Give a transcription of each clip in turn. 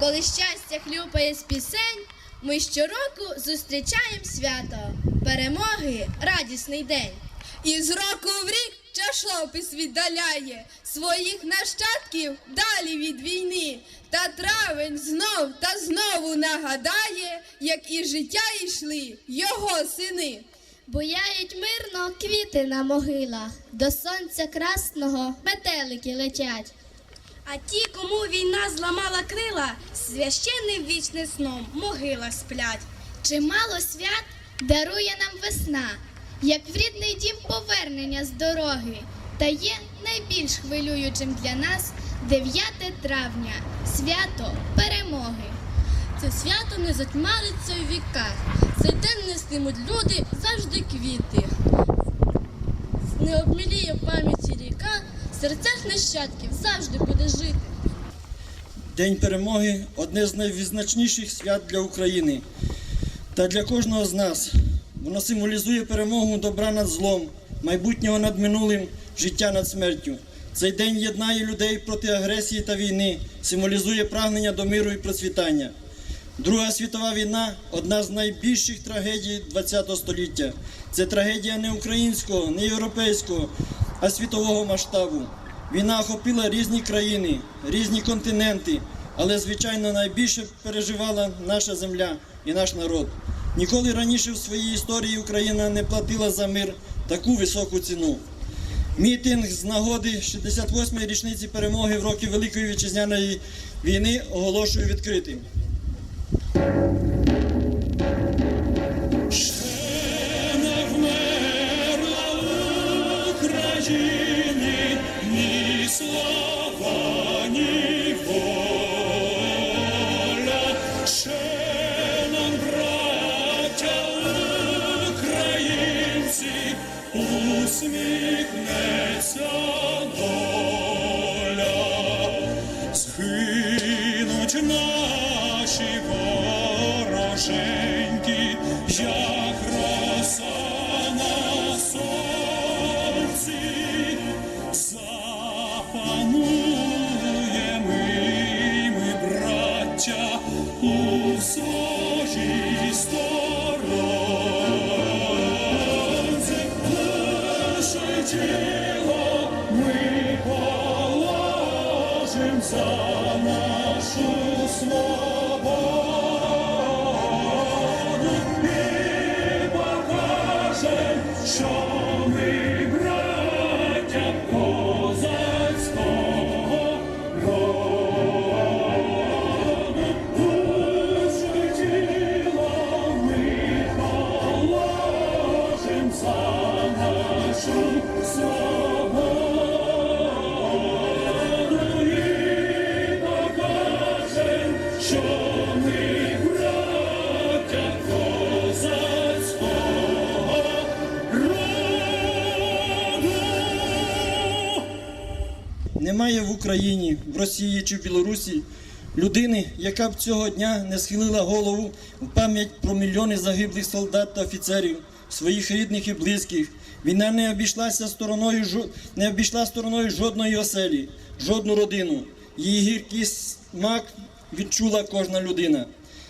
коли щастя хлюпає з пісень, ми щороку зустрічаємо свято перемоги, радісний день. І з року в рік чашлопис віддаляє своїх нащадків далі від війни. Та травень знов та знову нагадає, як і життя йшли його сини. Буяють мирно квіти на могилах, до сонця красного метелики летять. А ті, кому війна зламала крила, священним вічним сном могила сплять. Чимало свят дарує нам весна, як в рідний дім повернення з дороги. Та є найбільш хвилюючим для нас 9 травня, свято перемоги. Це свято не затьмариться в віках. Цей день нестимуть люди завжди квіти. Не обміліє пам'яті ріка, серцях нащадків завжди буде жити. День перемоги одне з найвизначніших свят для України та для кожного з нас. Воно символізує перемогу добра над злом, майбутнього над минулим, життя над смертю. Цей день єднає людей проти агресії та війни, символізує прагнення до миру і процвітання. Друга світова війна одна з найбільших трагедій ХХ століття. Це трагедія не українського, не європейського, а світового масштабу. Війна охопила різні країни, різні континенти, але, звичайно, найбільше переживала наша земля і наш народ. Ніколи раніше в своїй історії Україна не платила за мир таку високу ціну. Мітинг з нагоди 68-ї річниці перемоги в роки Великої вітчизняної війни оголошую відкритим. Немає в Україні, в Росії чи в Білорусі людини, яка б цього дня не схилила голову в пам'ять про мільйони загиблих солдат та офіцерів, своїх рідних і близьких. Війна не обійшлася стороною, не обійшла стороною жодної оселі, жодну родину. Її гіркий смак відчула кожна людина.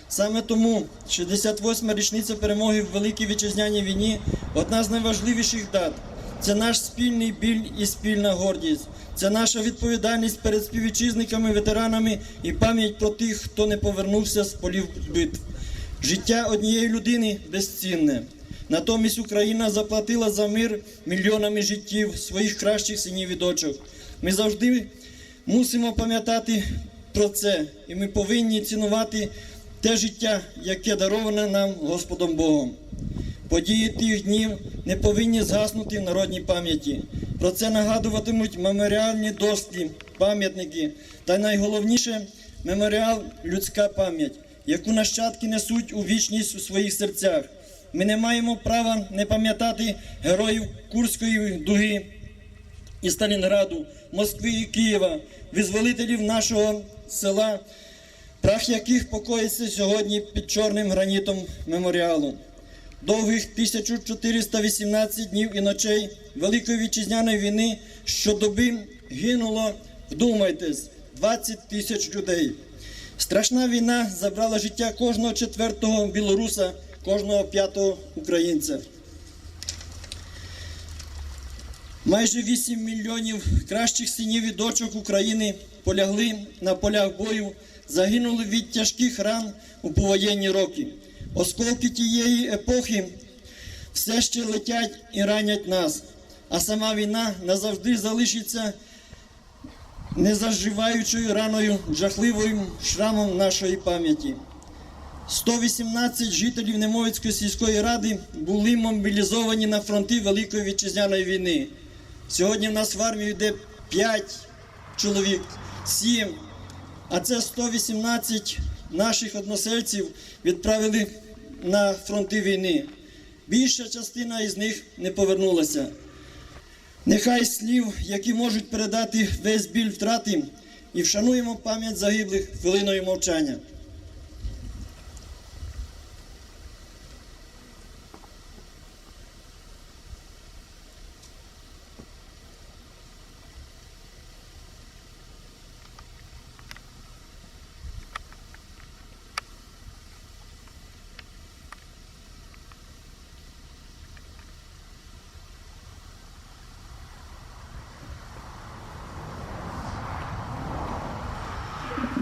Саме тому 68-ма річниця перемоги в Великій Вітчизняній війні одна з найважливіших дат. Це наш спільний біль і спільна гордість. Це наша відповідальність перед співвітчизниками, ветеранами і пам'ять про тих, хто не повернувся з полів битв. Життя однієї людини безцінне. Натомість Україна заплатила за мир мільйонами життів своїх кращих синів і дочок. Ми завжди мусимо пам'ятати про це, і ми повинні цінувати те життя, яке дароване нам Господом Богом. Події тих днів не повинні згаснути в народній пам'яті. Про це нагадуватимуть меморіальні доски, пам'ятники та найголовніше меморіал людська пам'ять, яку нащадки несуть у вічність у своїх серцях. Ми не маємо права не пам'ятати героїв Курської дуги і Сталінграду, Москви і Києва, визволителів нашого села, прах яких покоїться сьогодні під чорним гранітом меморіалу. Довгих 1418 днів і ночей Великої вітчизняної війни щодоби гинуло, вдумайтесь, 20 тисяч людей. Страшна війна забрала життя кожного четвертого білоруса, кожного п'ятого українця. Майже 8 мільйонів кращих синів і дочок України полягли на полях бою, загинули від тяжких ран у повоєнні роки. Осколки тієї епохи все ще летять і ранять нас, а сама війна назавжди залишиться незаживаючою раною, жахливим шрамом нашої пам'яті. 118 жителів Немовицької сільської ради були мобілізовані на фронти Великої вітчизняної війни. Сьогодні в нас в армії йде 5 чоловік, 7, а це 118 наших односельців відправили на фронти війни. Більша частина із них не повернулася. Нехай слів, які можуть передати весь біль втрати, і вшануємо пам'ять загиблих хвилиною мовчання.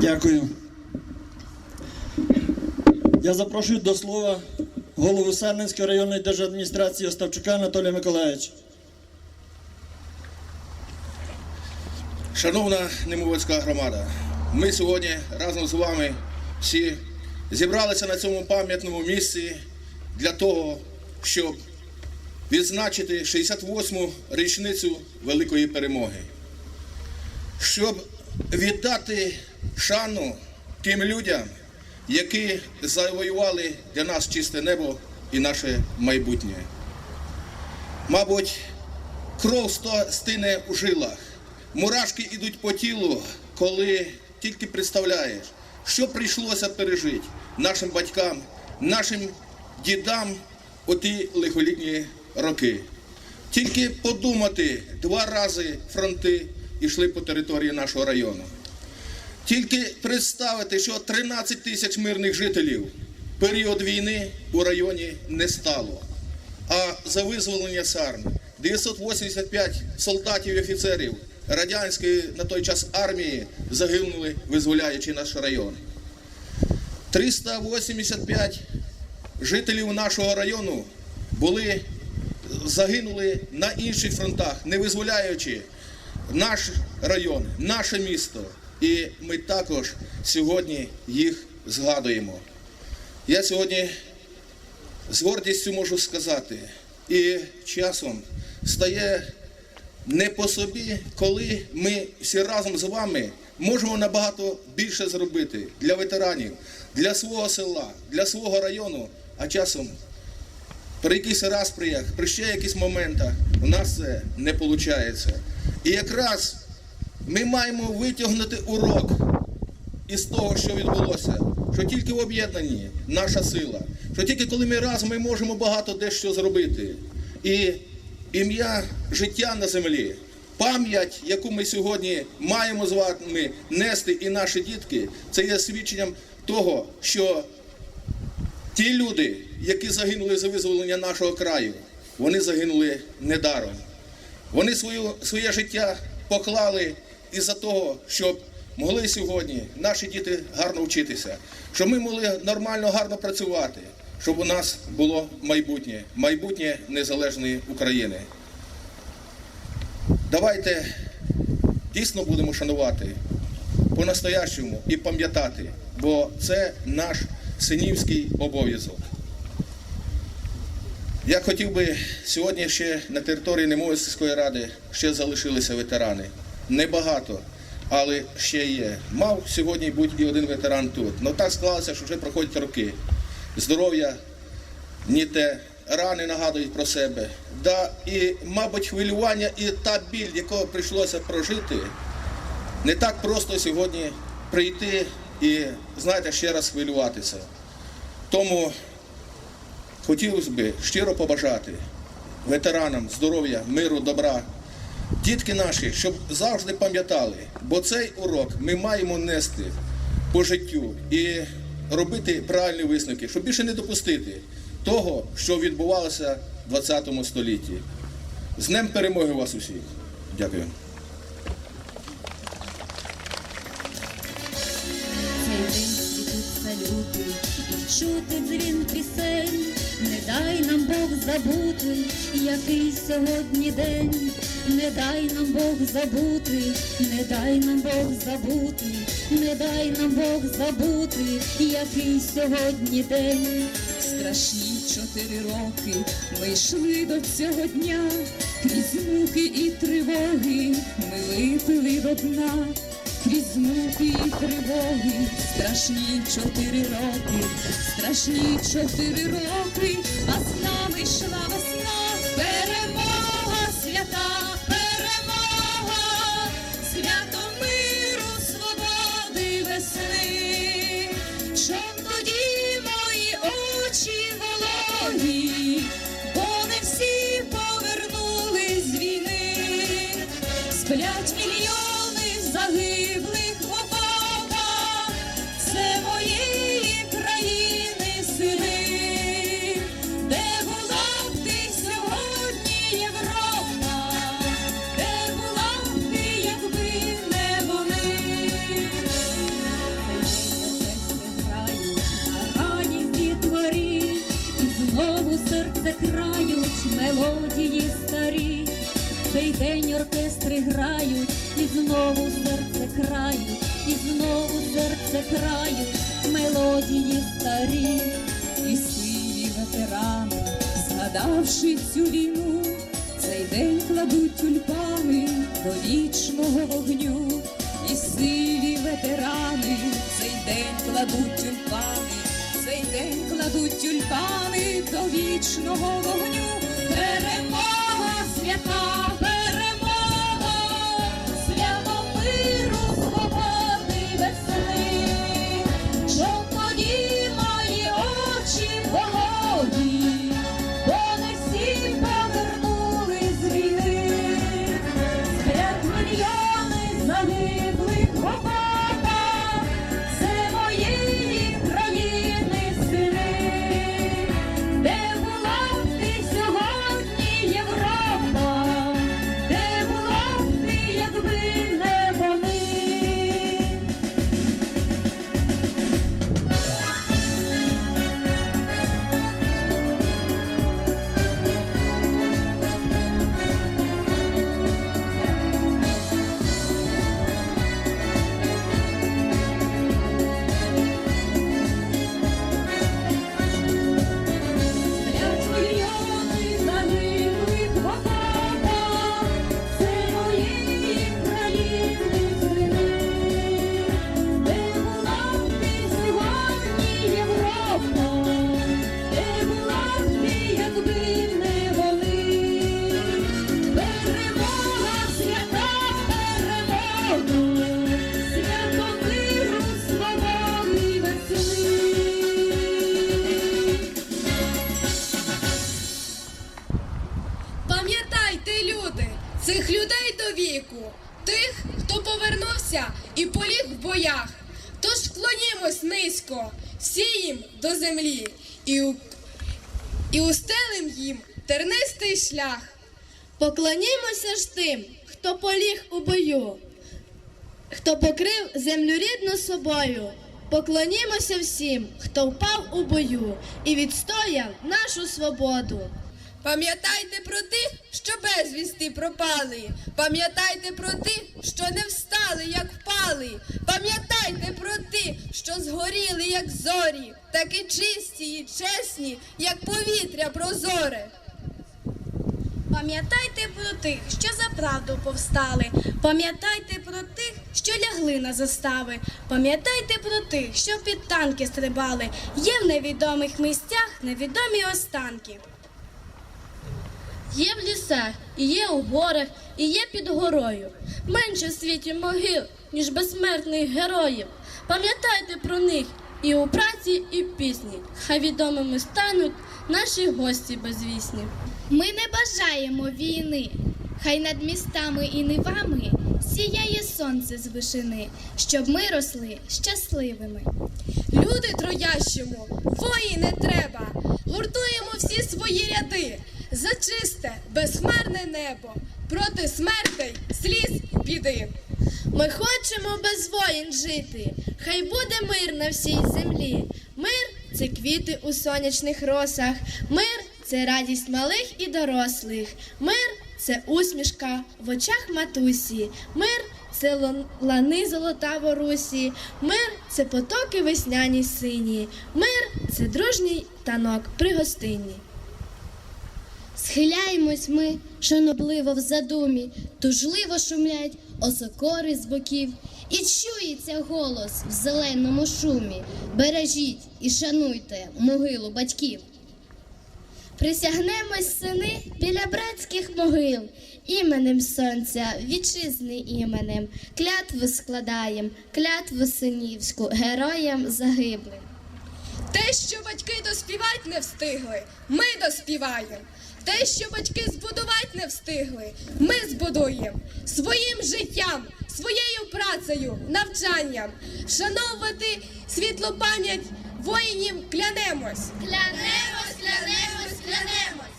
Дякую. Я запрошую до слова голову Сарненської районної держадміністрації Оставчука Анатолія Миколаївича. Шановна Немовицька громада, ми сьогодні разом з вами всі зібралися на цьому пам'ятному місці для того, щоб відзначити 68-му річницю Великої перемоги, щоб віддати шану тим людям, які завоювали для нас чисте небо і наше майбутнє. Мабуть, кров стине у жилах, мурашки йдуть по тілу, коли тільки представляєш, що прийшлося пережити нашим батькам, нашим дідам у ті лихолітні роки. Тільки подумати, два рази фронти йшли по території нашого району. Тільки представити, що 13 тисяч мирних жителів період війни у районі не стало. А за визволення Сарни 985 солдатів і офіцерів радянської на той час армії загинули, визволяючи наш район. 385 жителів нашого району були загинули на інших фронтах, не визволяючи наш район, наше місто. І ми також сьогодні їх згадуємо. Я сьогодні з гордістю можу сказати, і часом стає не по собі, коли ми всі разом з вами можемо набагато більше зробити для ветеранів, для свого села, для свого району, а часом при якихось розприях, при ще якихось моментах у нас це не виходить. І якраз ми маємо витягнути урок із того, що відбулося, що тільки в об'єднанні наша сила, що тільки коли ми разом ми можемо багато дещо зробити. І ім'я життя на землі, пам'ять, яку ми сьогодні маємо з вами нести, і наші дітки, це є свідченням того, що ті люди, які загинули за визволення нашого краю, вони загинули недаром. Вони свою, своє життя поклали із-за того, щоб могли сьогодні наші діти гарно вчитися, щоб ми могли нормально, гарно працювати, щоб у нас було майбутнє, майбутнє незалежної України. Давайте дійсно будемо шанувати по-настоящому і пам'ятати, бо це наш синівський обов'язок. Я хотів би сьогодні ще на території Немової сільської ради ще залишилися ветерани. Небагато, але ще є. Мав сьогодні бути і один ветеран тут. Ну так склалося, що вже проходять роки. Здоров'я ні те, рани нагадують про себе. Да, і, мабуть, хвилювання і та біль, якого прийшлося прожити, не так просто сьогодні прийти і, знаєте, ще раз хвилюватися. Тому хотілося б щиро побажати ветеранам здоров'я, миру, добра. Дітки наші, щоб завжди пам'ятали, бо цей урок ми маємо нести по життю і робити правильні висновки, щоб більше не допустити того, що відбувалося в 20 столітті. З Днем перемоги вас усіх. Дякую. Чути дзвін пісень, не дай нам Бог забути, який сьогодні день, не дай нам Бог забути, не дай нам Бог забути, не дай нам Бог забути, який сьогодні день. Страшні чотири роки ми йшли до цього дня, крізь муки і тривоги ми випили до дна. Крізь муки і тривоги, страшні чотири роки, страшні чотири роки, а з нами йшла весна, перемога Сплять мільйони загиблих грають, і знову серце крають, і знову серце крають мелодії старі, і сиві ветерани, згадавши цю війну, цей день кладуть тюльпани до вічного вогню, і сиві ветерани, цей день кладуть тюльпани, цей день кладуть тюльпани до вічного вогню. Перемога свята, вклонімось низько, всі їм до землі і, у... і устелим їм тернистий шлях. Поклонімося ж тим, хто поліг у бою, хто покрив землю рідну собою. Поклонімося всім, хто впав у бою і відстояв нашу свободу. Пам'ятайте про тих, що безвісти пропали. Пам'ятайте про тих, що не встали, як впали. Пам'ятайте про тих, що згоріли, як зорі, такі чисті і чесні, як повітря прозоре. Пам'ятайте про тих, що за правду повстали. Пам'ятайте про тих, що лягли на застави. Пам'ятайте про тих, що під танки стрибали. Є в невідомих місцях невідомі останки. Є в лісах, і є у горах, і є під горою. Менше в світі могил, ніж безсмертних героїв. Пам'ятайте про них і у праці, і в пісні. Хай відомими стануть наші гості безвісні. Ми не бажаємо війни. Хай над містами і нивами сіяє сонце з вишини, щоб ми росли щасливими. Люди троящому, вої не треба. Гуртуємо всі свої ряди за чисте, безхмарне небо, проти смертей, сліз і біди. Ми хочемо без воїн жити, хай буде мир на всій землі. Мир це квіти у сонячних росах, мир це радість малих і дорослих, мир це усмішка в очах матусі, мир це лани золота ворусі, мир це потоки весняні сині, мир це дружній танок при гостині. Схиляємось ми шанобливо в задумі, тужливо шумлять осокори з боків, і чується голос в зеленому шумі. Бережіть і шануйте могилу батьків. Присягнемось сини біля братських могил, іменем сонця, вітчизни іменем, клятву складаєм, клятву синівську, героям загиблим. Те, що батьки доспівать не встигли, ми доспіваємо. Те, що батьки збудувати не встигли, ми збудуємо своїм життям, своєю працею, навчанням, вшановувати світлу пам'ять воїнів клянемось. Клянемось, клянемось, клянемось.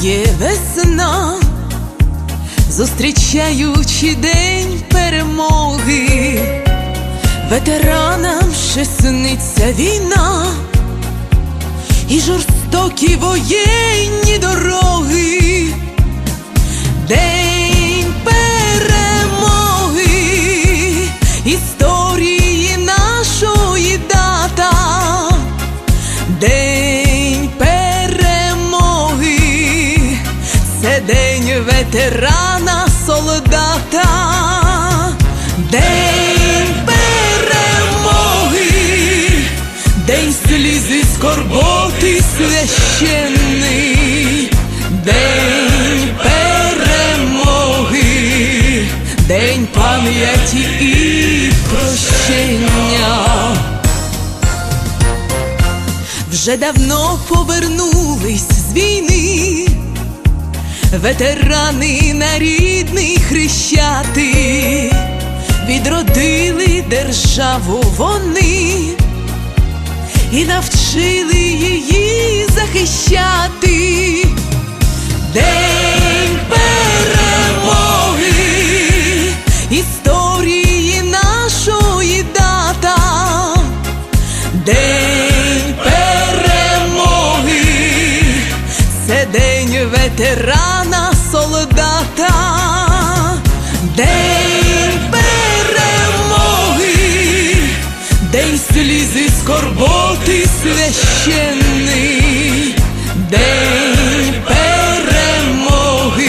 Буяє весна, зустрічаючи день перемоги, ветеранам ще сниться війна і жорстокі воєнні дороги. Ветерана, солдата, день перемоги, день слізи скорботи священний, день перемоги, день пам'яті і прощення. Вже давно повернулись з війни, ветерани на рідний хрещати, відродили державу вони. І навчили її захищати. День перемоги, історії нашої дата. День перемоги, це день ветерана, день перемоги, день слізи скорботи священний, день перемоги,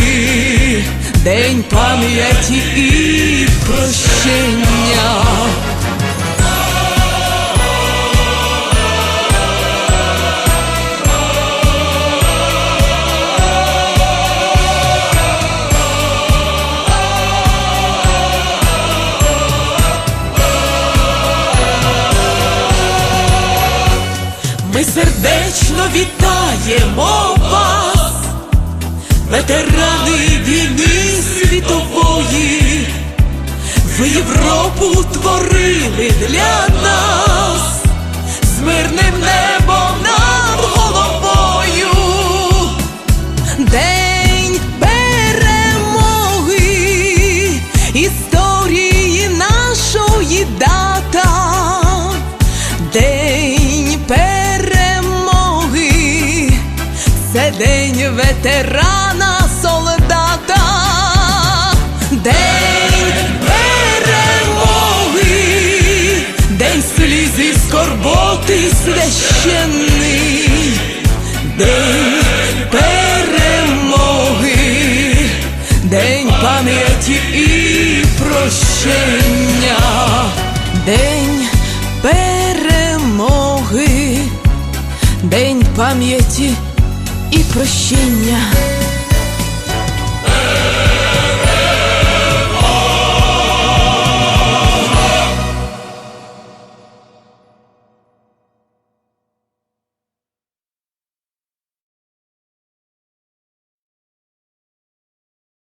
день пам'яті і прощення. Вітаємо вас, ветерани війни світової, ви Європу творили для нас. З мирним небом ветерана, солдата, день перемоги, день слізи скорботи священний, день перемоги, день пам'яті і прощення, день перемоги. день пам'яті і прощення.